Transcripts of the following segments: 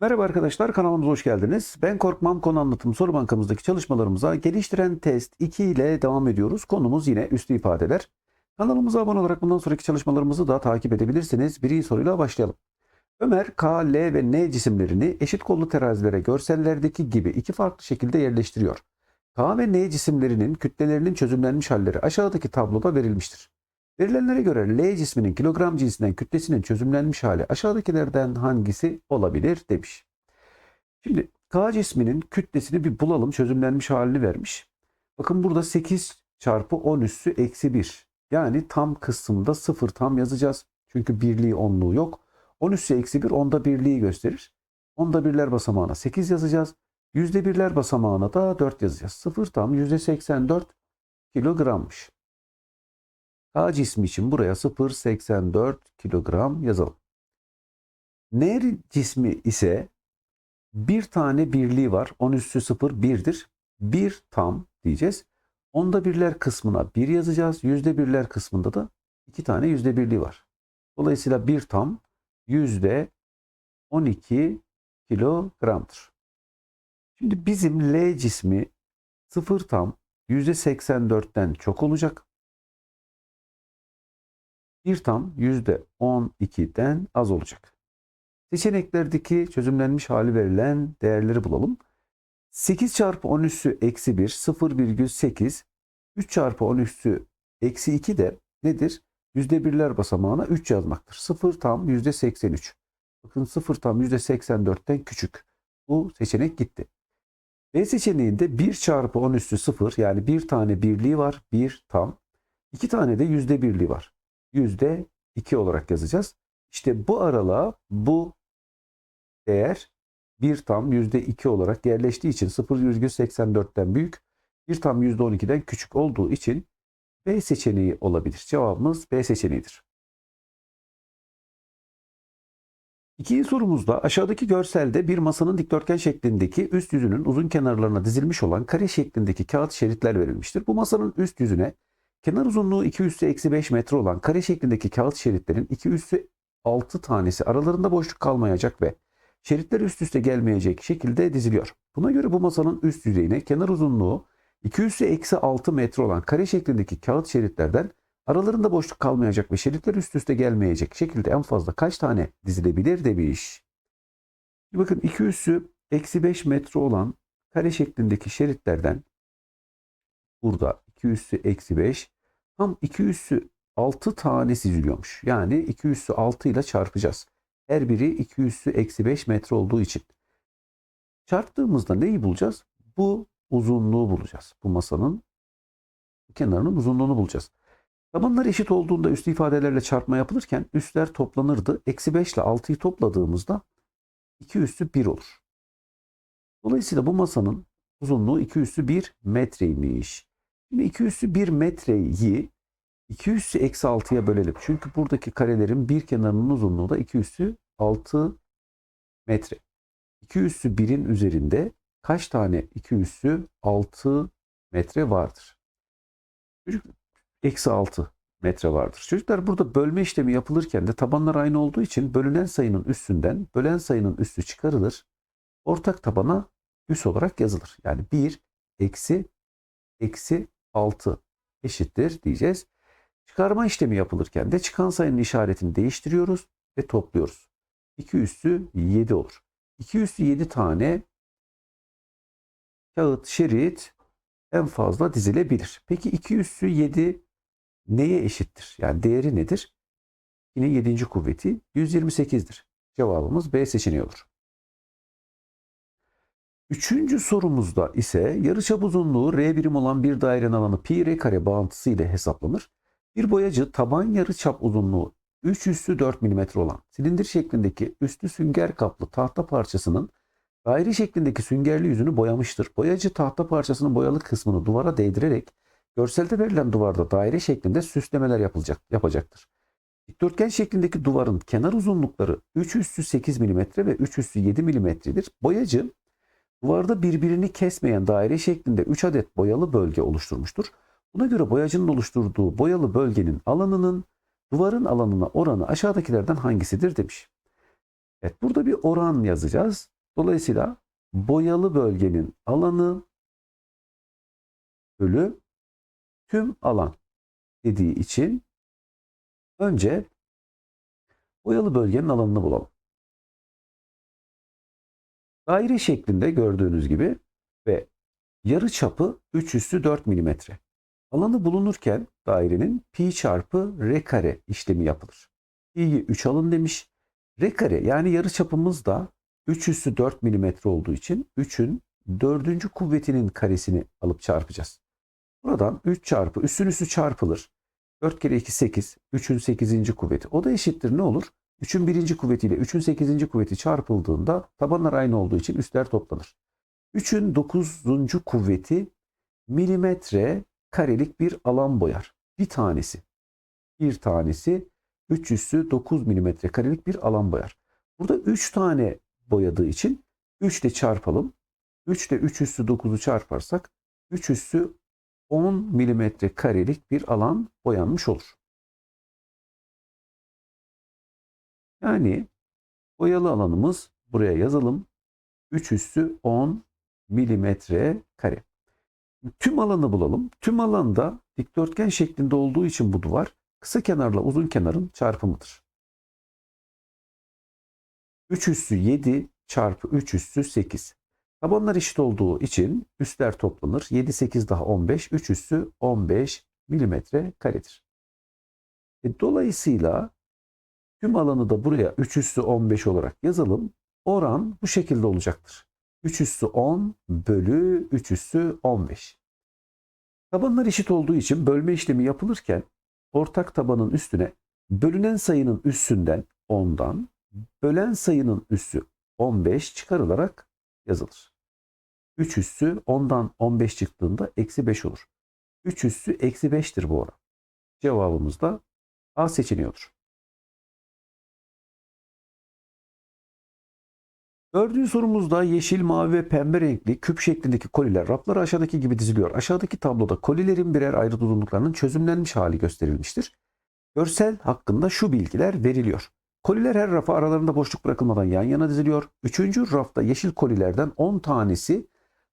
Merhaba arkadaşlar kanalımıza hoş geldiniz. Ben Korkmam konu anlatım soru bankamızdaki çalışmalarımıza geliştiren test 2 ile devam ediyoruz. Konumuz yine üslü ifadeler. Kanalımıza abone olarak bundan sonraki çalışmalarımızı da takip edebilirsiniz. Birinci soruyla başlayalım. Ömer, K, L ve N cisimlerini eşit kollu terazilere görsellerdeki gibi iki farklı şekilde yerleştiriyor. K ve N cisimlerinin kütlelerinin çözümlenmiş halleri aşağıdaki tabloda verilmiştir. Verilenlere göre L cisminin kilogram cinsinden kütlesinin çözümlenmiş hali aşağıdakilerden hangisi olabilir demiş. Şimdi K cisminin kütlesini bir bulalım. Çözümlenmiş halini vermiş. Bakın burada 8 çarpı 10 üssü eksi 1. Yani tam kısımda 0 tam yazacağız. Çünkü birliği onluğu yok. 10 üssü eksi 1 onda birliği gösterir. Onda birler basamağına 8 yazacağız. Yüzde birler basamağına da 4 yazacağız. 0 tam yüzde 84 kilogrammış. K cismi için buraya 0.84 kilogram yazalım. N cismi ise bir tane birliği var. 10 üssü 0 1'dir. 1 tam diyeceğiz. Onda birler kısmına 1 yazacağız. Yüzde birler kısmında da 2 tane yüzde birliği var. Dolayısıyla 1 tam yüzde 12 kilogramdır. Şimdi bizim L cismi 0 tam yüzde 84'ten çok olacak. 1 tam %12'den az olacak. Seçeneklerdeki çözümlenmiş hali verilen değerleri bulalım. 8 çarpı 10 üssü eksi 1 0,8 3 çarpı 10 üssü eksi 2 de nedir? Yüzde birler basamağına 3 yazmaktır. 0 tam yüzde 83. Bakın 0 tam yüzde 84'ten küçük. Bu seçenek gitti. B seçeneğinde 1 çarpı 10 üssü 0 yani bir tane birliği var. 1 tam. 2 tane de yüzde birliği var. Yüzde 2 olarak yazacağız. İşte bu aralığa bu değer 1 tam yüzde 2 olarak yerleştiği için 0,84'ten büyük, 1 tam yüzde 12'den küçük olduğu için B seçeneği olabilir. Cevabımız B seçeneğidir. İkinci sorumuzda aşağıdaki görselde bir masanın dikdörtgen şeklindeki üst yüzünün uzun kenarlarına dizilmiş olan kare şeklindeki kağıt şeritler verilmiştir. Bu masanın üst yüzüne kenar uzunluğu 2 üssü eksi 5 metre olan kare şeklindeki kağıt şeritlerin 2 üssü 6 tanesi aralarında boşluk kalmayacak ve şeritler üst üste gelmeyecek şekilde diziliyor. Buna göre bu masanın üst yüzeyine kenar uzunluğu 2 üssü eksi 6 metre olan kare şeklindeki kağıt şeritlerden aralarında boşluk kalmayacak ve şeritler üst üste gelmeyecek şekilde en fazla kaç tane dizilebilir demiş. Bakın 2 üssü eksi 5 metre olan kare şeklindeki şeritlerden burada 2 üssü eksi 5 tam 2 üssü 6 tane diziliyormuş. Yani 2 üssü 6 ile çarpacağız. Her biri 2 üssü eksi 5 metre olduğu için. Çarptığımızda neyi bulacağız? Bu uzunluğu bulacağız. Bu masanın kenarının uzunluğunu bulacağız. Tabanlar eşit olduğunda üslü ifadelerle çarpma yapılırken üstler toplanırdı. Eksi 5 ile 6'yı topladığımızda 2 üssü 1 olur. Dolayısıyla bu masanın uzunluğu 2 üssü 1 metreymiş. Şimdi 2 üssü 1 metreyi 2 üssü eksi 6'ya bölelim. Çünkü buradaki karelerin bir kenarının uzunluğu da 2 üssü 6 metre. 2 üssü 1'in üzerinde kaç tane 2 üssü 6 metre vardır? Eksi 6 metre vardır. Çocuklar burada bölme işlemi yapılırken de tabanlar aynı olduğu için bölünen sayının üstünden bölen sayının üstü çıkarılır. Ortak tabana üs olarak yazılır. Yani 1 eksi eksi 6 eşittir diyeceğiz. Çıkarma işlemi yapılırken de çıkan sayının işaretini değiştiriyoruz ve topluyoruz. 2 üssü 7 olur. 2 üssü 7 tane kağıt şerit en fazla dizilebilir. Peki 2 üssü 7 neye eşittir? Yani değeri nedir? Yine 7. kuvveti 128'dir. Cevabımız B seçeneği olur. Üçüncü sorumuzda ise yarıçap uzunluğu R birim olan bir dairenin alanı pi r kare bağıntısı ile hesaplanır. Bir boyacı taban yarıçap uzunluğu 3 üssü 4 mm olan silindir şeklindeki üstü sünger kaplı tahta parçasının daire şeklindeki süngerli yüzünü boyamıştır. Boyacı tahta parçasının boyalı kısmını duvara değdirerek görselde verilen duvarda daire şeklinde süslemeler yapılacak, yapacaktır. Dikdörtgen şeklindeki duvarın kenar uzunlukları 3 üssü 8 mm ve 3 üssü 7 mm'dir. Boyacı duvarda birbirini kesmeyen daire şeklinde 3 adet boyalı bölge oluşturmuştur. Buna göre boyacının oluşturduğu boyalı bölgenin alanının duvarın alanına oranı aşağıdakilerden hangisidir demiş. Evet burada bir oran yazacağız. Dolayısıyla boyalı bölgenin alanı bölü tüm alan dediği için önce boyalı bölgenin alanını bulalım. Daire şeklinde gördüğünüz gibi ve yarı çapı 3 üssü 4 mm. Alanı bulunurken dairenin pi çarpı r kare işlemi yapılır. Pi'yi 3 alın demiş. R kare yani yarı çapımız da 3 üssü 4 mm olduğu için 3'ün 4. kuvvetinin karesini alıp çarpacağız. Buradan 3 çarpı üssün üssü çarpılır. 4 kere 2 8. 3'ün 8. kuvveti. O da eşittir ne olur? 3'ün 1. kuvvetiyle 3'ün 8. kuvveti çarpıldığında tabanlar aynı olduğu için üstler toplanır. 3'ün 9. kuvveti milimetre karelik bir alan boyar. Bir tanesi. Bir tanesi 3 üssü 9 milimetre karelik bir alan boyar. Burada 3 tane boyadığı için 3 ile çarpalım. 3 ile 3 üssü 9'u çarparsak 3 üssü 10 milimetre karelik bir alan boyanmış olur. Yani boyalı alanımız buraya yazalım. 3 üssü 10 milimetre kare. Tüm alanı bulalım. Tüm alanda dikdörtgen şeklinde olduğu için bu duvar kısa kenarla uzun kenarın çarpımıdır. 3 üssü 7 çarpı 3 üssü 8. Tabanlar eşit olduğu için üstler toplanır. 7, 8 daha 15. 3 üssü 15 milimetre karedir. E, dolayısıyla tüm alanı da buraya 3 üssü 15 olarak yazalım. Oran bu şekilde olacaktır. 3 üssü 10 bölü 3 üssü 15. Tabanlar eşit olduğu için bölme işlemi yapılırken ortak tabanın üstüne bölünen sayının üssünden 10'dan bölen sayının üssü 15 çıkarılarak yazılır. 3 üssü 10'dan 15 çıktığında eksi 5 olur. 3 üssü eksi 5'tir bu oran. Cevabımız da A seçeneğidir. Dördüncü sorumuzda yeşil, mavi ve pembe renkli küp şeklindeki koliler raflara aşağıdaki gibi diziliyor. Aşağıdaki tabloda kolilerin birer ayrı uzunluklarının çözümlenmiş hali gösterilmiştir. Görsel hakkında şu bilgiler veriliyor. Koliler her rafa aralarında boşluk bırakılmadan yan yana diziliyor. Üçüncü rafta yeşil kolilerden 10 tanesi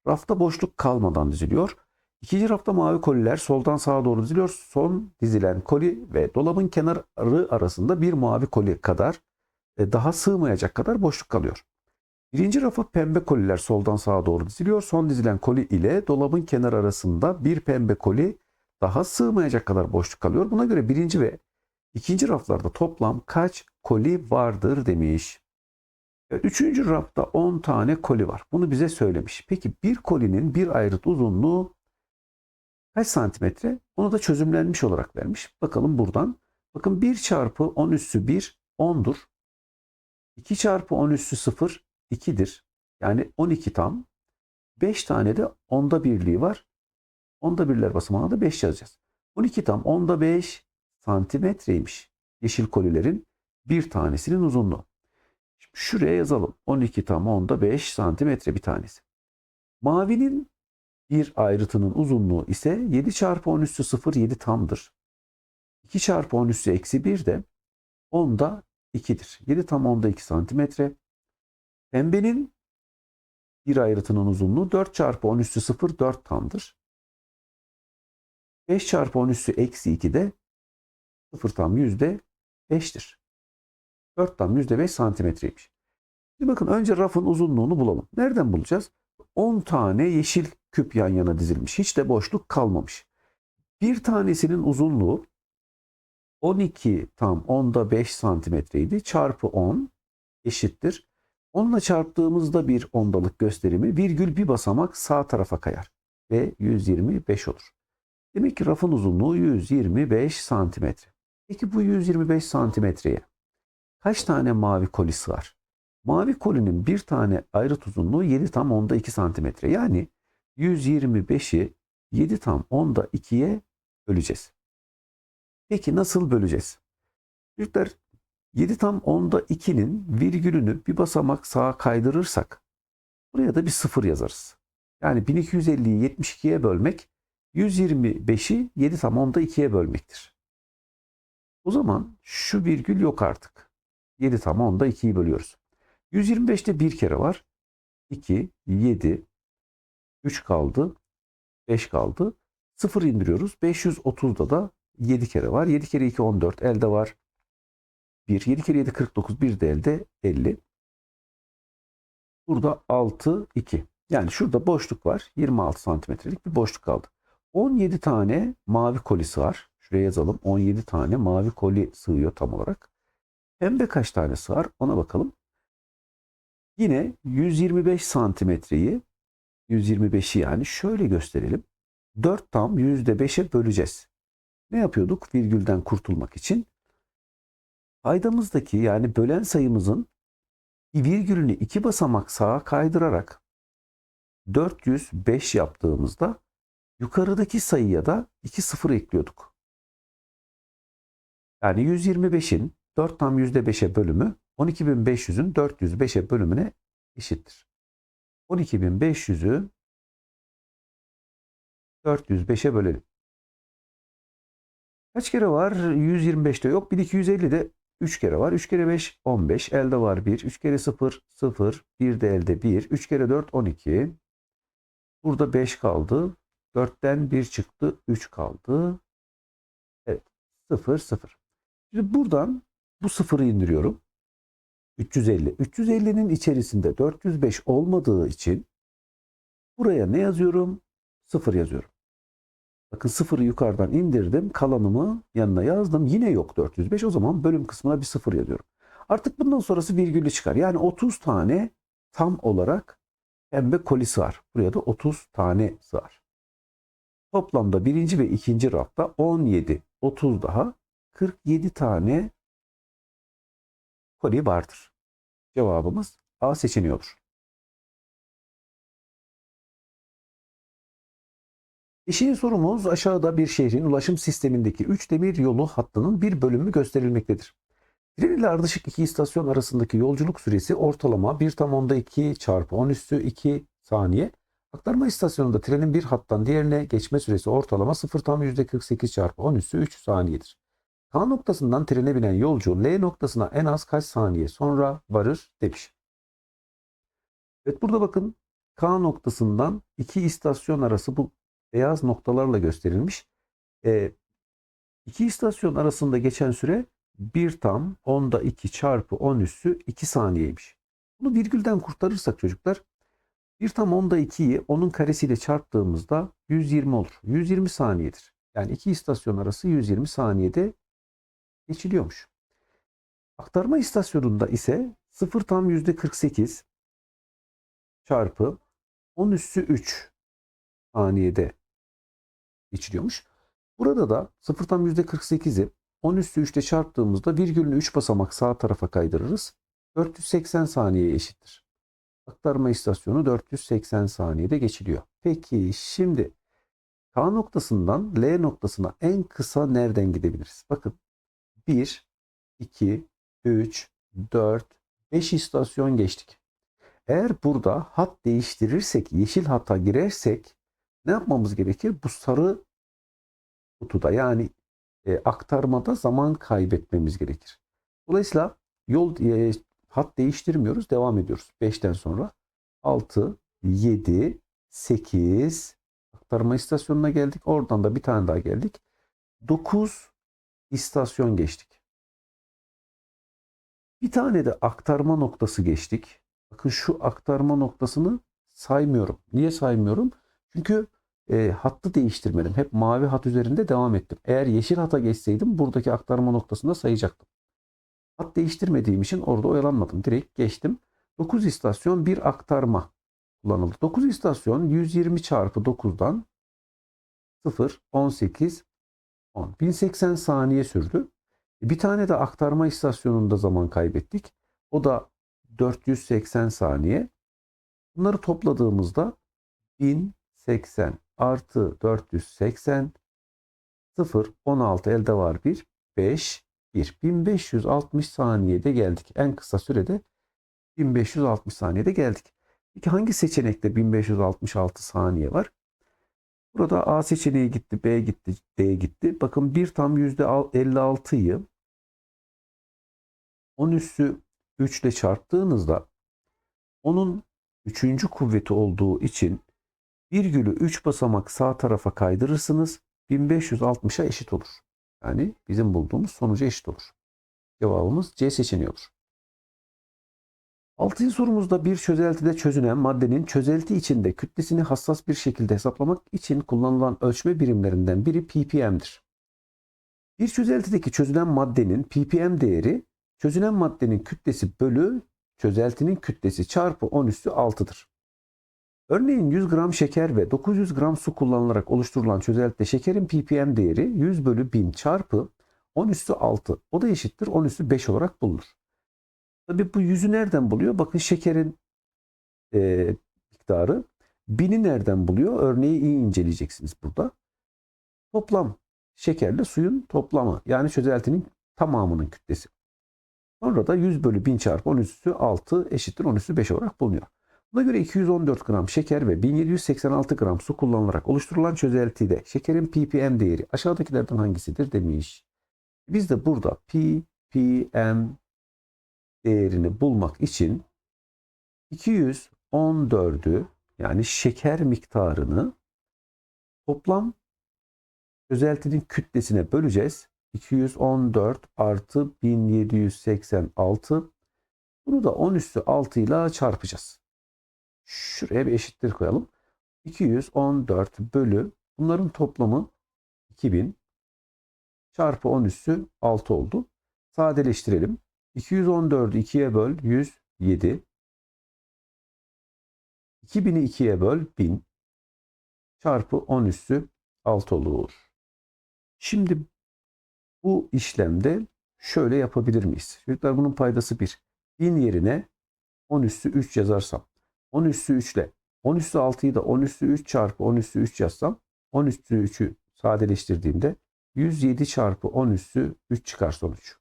rafta boşluk kalmadan diziliyor. İkinci rafta mavi koliler soldan sağa doğru diziliyor. Son dizilen koli ve dolabın kenarı arasında bir mavi koli kadar e, daha sığmayacak kadar boşluk kalıyor. Birinci rafa pembe koliler soldan sağa doğru diziliyor. Son dizilen koli ile dolabın kenarı arasında bir pembe koli daha sığmayacak kadar boşluk kalıyor. Buna göre birinci ve ikinci raflarda toplam kaç koli vardır demiş. Üçüncü rafta 10 tane koli var. Bunu bize söylemiş. Peki bir kolinin bir ayrıt uzunluğu kaç santimetre? Onu da çözümlenmiş olarak vermiş. Bakalım buradan. Bakın 1 çarpı 10 üssü 1 10'dur. 2 çarpı 10 üssü 0 2'dir. Yani 12 tam. 5 tane de onda birliği var. Onda birler basamağına da 5 yazacağız. 12 tam onda 5 santimetreymiş. Yeşil kolilerin bir tanesinin uzunluğu. Şimdi şuraya yazalım. 12 tam onda 5 santimetre bir tanesi. Mavinin bir ayrıtının uzunluğu ise 7 çarpı 10 üssü 0 7 tamdır. 2 çarpı 10 üssü eksi 1 de onda 2'dir. 7 tam onda 2 santimetre. Pembenin bir ayrıtının uzunluğu 4 çarpı 10 üssü 0 4 tamdır. 5 çarpı 10 üssü eksi 2 de 0 tam yüzde 5'tir. 4 tam yüzde 5 santimetreymiş. Şimdi bakın önce rafın uzunluğunu bulalım. Nereden bulacağız? 10 tane yeşil küp yan yana dizilmiş. Hiç de boşluk kalmamış. Bir tanesinin uzunluğu 12 tam onda 5 santimetreydi. Çarpı 10 eşittir. Onunla çarptığımızda bir ondalık gösterimi virgül bir basamak sağ tarafa kayar ve 125 olur. Demek ki rafın uzunluğu 125 santimetre. Peki bu 125 santimetreye kaç tane mavi koli sığar? Mavi kolinin bir tane ayrıt uzunluğu 7 tam onda 2 santimetre. Yani 125'i 7 tam onda 2'ye böleceğiz. Peki nasıl böleceğiz? Çocuklar 7 tam onda 2'nin virgülünü bir basamak sağa kaydırırsak buraya da bir sıfır yazarız. Yani 1250'yi 72'ye bölmek 125'i 7 tam onda 2'ye bölmektir. O zaman şu virgül yok artık. 7 tam onda 2'yi bölüyoruz. 125'te bir kere var. 2, 7, 3 kaldı. 5 kaldı. 0 indiriyoruz. 530'da da 7 kere var. 7 kere 2 14. Elde var. 1. 7 kere 7 49. Bir de elde 50. Burada 6, 2. Yani şurada boşluk var. 26 santimetrelik bir boşluk kaldı. 17 tane mavi koli sığar. Şuraya yazalım. 17 tane mavi koli sığıyor tam olarak. Pembe kaç tane sığar? Ona bakalım. Yine 125 santimetreyi 125'i yani şöyle gösterelim. 4 tam %5'e böleceğiz. Ne yapıyorduk? Virgülden kurtulmak için. Paydamızdaki yani bölen sayımızın virgülünü iki basamak sağa kaydırarak 405 yaptığımızda yukarıdaki sayıya da 2 sıfır ekliyorduk. Yani 125'in 4 tam %5'e bölümü 12.500'ün 405'e bölümüne eşittir. 12.500'ü 405'e bölelim. Kaç kere var? 125'te yok. 1250'de 3 kere var. 3 kere 5 15. Elde var 1. 3 kere 0 0. 1 de elde 1. 3 kere 4 12. Burada 5 kaldı. 4'ten 1 çıktı. 3 kaldı. Evet. 0 0. Şimdi buradan bu sıfırı indiriyorum. 350. 350'nin içerisinde 405 olmadığı için buraya ne yazıyorum? 0 yazıyorum. Bakın sıfırı yukarıdan indirdim. Kalanımı yanına yazdım. Yine yok 405. O zaman bölüm kısmına bir sıfır yazıyorum. Artık bundan sonrası virgüllü çıkar. Yani 30 tane tam olarak pembe koli sığar. Buraya da 30 tane sığar. Toplamda birinci ve ikinci rafta 17, 30 daha 47 tane koli vardır. Cevabımız A seçeneği İşin sorumuz aşağıda bir şehrin ulaşım sistemindeki 3 demir yolu hattının bir bölümü gösterilmektedir. Tren ile ardışık iki istasyon arasındaki yolculuk süresi ortalama 1 tam onda 2 çarpı 10 üssü 2 saniye. Aktarma istasyonunda trenin bir hattan diğerine geçme süresi ortalama 0 tam %48 çarpı 10 üssü 3 saniyedir. K noktasından trene binen yolcu L noktasına en az kaç saniye sonra varır demiş. Evet burada bakın K noktasından iki istasyon arası bu beyaz noktalarla gösterilmiş. E, iki istasyon arasında geçen süre 1 tam onda 2 çarpı 10 üssü 2 saniyeymiş. Bunu virgülden kurtarırsak çocuklar 1 tam onda 2'yi onun karesiyle çarptığımızda 120 olur. 120 saniyedir. Yani iki istasyon arası 120 saniyede geçiliyormuş. Aktarma istasyonunda ise 0 tam %48 çarpı 10 üssü 3 saniyede geçiliyormuş. Burada da 0 tam %48'i 10 üssü 3'te çarptığımızda virgülünü 3 basamak sağ tarafa kaydırırız. 480 saniyeye eşittir. Aktarma istasyonu 480 saniyede geçiliyor. Peki şimdi K noktasından L noktasına en kısa nereden gidebiliriz? Bakın 1, 2, 3, 4, 5 istasyon geçtik. Eğer burada hat değiştirirsek, yeşil hata girersek ne yapmamız gerekir? Bu sarı kutuda yani e, aktarmada zaman kaybetmemiz gerekir. Dolayısıyla yol e, hat değiştirmiyoruz. Devam ediyoruz. 5'ten sonra 6, 7, 8 aktarma istasyonuna geldik. Oradan da bir tane daha geldik. 9 istasyon geçtik. Bir tane de aktarma noktası geçtik. Bakın şu aktarma noktasını saymıyorum. Niye saymıyorum? Çünkü e, hattı değiştirmedim. Hep mavi hat üzerinde devam ettim. Eğer yeşil hata geçseydim buradaki aktarma noktasında sayacaktım. Hat değiştirmediğim için orada oyalanmadım. Direkt geçtim. 9 istasyon bir aktarma kullanıldı. 9 istasyon 120 çarpı 9'dan 0, 18, 10. 1080 saniye sürdü. Bir tane de aktarma istasyonunda zaman kaybettik. O da 480 saniye. Bunları topladığımızda 1080 artı 480 0 16 elde var 1 5 1 1560 saniyede geldik. En kısa sürede 1560 saniyede geldik. Peki hangi seçenekte 1566 saniye var? Burada A seçeneği gitti, B gitti, D gitti. Bakın 1 tam %56'yı 10 üssü 3 ile çarptığınızda Onun üçüncü kuvveti olduğu için virgülü 3 basamak sağ tarafa kaydırırsınız. 1560'a eşit olur. Yani bizim bulduğumuz sonuca eşit olur. Cevabımız C seçeneği olur. Altıncı sorumuzda bir çözeltide çözünen maddenin çözelti içinde kütlesini hassas bir şekilde hesaplamak için kullanılan ölçme birimlerinden biri ppm'dir. Bir çözeltideki çözünen maddenin ppm değeri çözünen maddenin kütlesi bölü çözeltinin kütlesi çarpı 10 üstü 6'dır. Örneğin 100 gram şeker ve 900 gram su kullanılarak oluşturulan çözeltide şekerin ppm değeri 100 bölü 1000 çarpı 10 üstü 6. O da eşittir 10 üstü 5 olarak bulunur. Tabii bu yüzü nereden buluyor? Bakın şekerin e, miktarı. Bini nereden buluyor? Örneği iyi inceleyeceksiniz burada. Toplam şekerle suyun toplamı. Yani çözeltinin tamamının kütlesi. Sonra da 100 bölü 1000 çarpı 10 üstü 6 eşittir 10 üstü 5 olarak bulunuyor. Buna göre 214 gram şeker ve 1786 gram su kullanılarak oluşturulan çözeltide şekerin ppm değeri aşağıdakilerden hangisidir demiş. Biz de burada ppm değerini bulmak için 214'ü yani şeker miktarını toplam çözeltinin kütlesine böleceğiz. 214 artı 1786 bunu da 10 üstü 6 ile çarpacağız. Şuraya bir eşittir koyalım. 214 bölü bunların toplamı 2000 çarpı 10 üstü 6 oldu. Sadeleştirelim. 214'ü 2'ye böl 107. 2000'i 2'ye böl 1000 çarpı 10 üstü 6 olur. Şimdi bu işlemde şöyle yapabilir miyiz? Çocuklar bunun paydası 1. 1000 yerine 10 üstü 3 yazarsam 10 üstü 3 ile 10 üstü 6'yı da 10 üstü 3 çarpı 10 üstü 3 yazsam 10 üstü 3'ü sadeleştirdiğimde 107 çarpı 10 üstü 3 çıkar sonuç.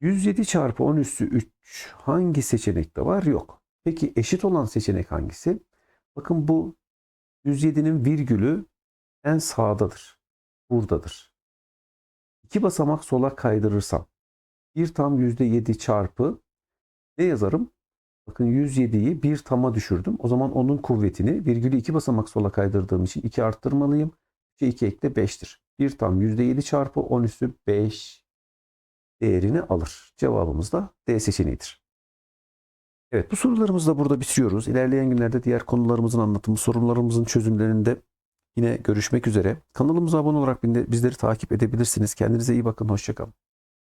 107 çarpı 10 üstü 3 hangi seçenekte var? Yok. Peki eşit olan seçenek hangisi? Bakın bu 107'nin virgülü en sağdadır. Buradadır. İki basamak sola kaydırırsam 1 tam %7 çarpı ne yazarım? Bakın 107'yi 1 tama düşürdüm. O zaman onun kuvvetini virgülü 2 basamak sola kaydırdığım için 2 arttırmalıyım. 2 2 ekle 5'tir. 1 tam %7 çarpı 10 üstü 5 değerini alır. Cevabımız da D seçeneğidir. Evet bu sorularımızı da burada bitiriyoruz. İlerleyen günlerde diğer konularımızın anlatımı, sorunlarımızın çözümlerinde yine görüşmek üzere. Kanalımıza abone olarak bizleri takip edebilirsiniz. Kendinize iyi bakın. Hoşçakalın.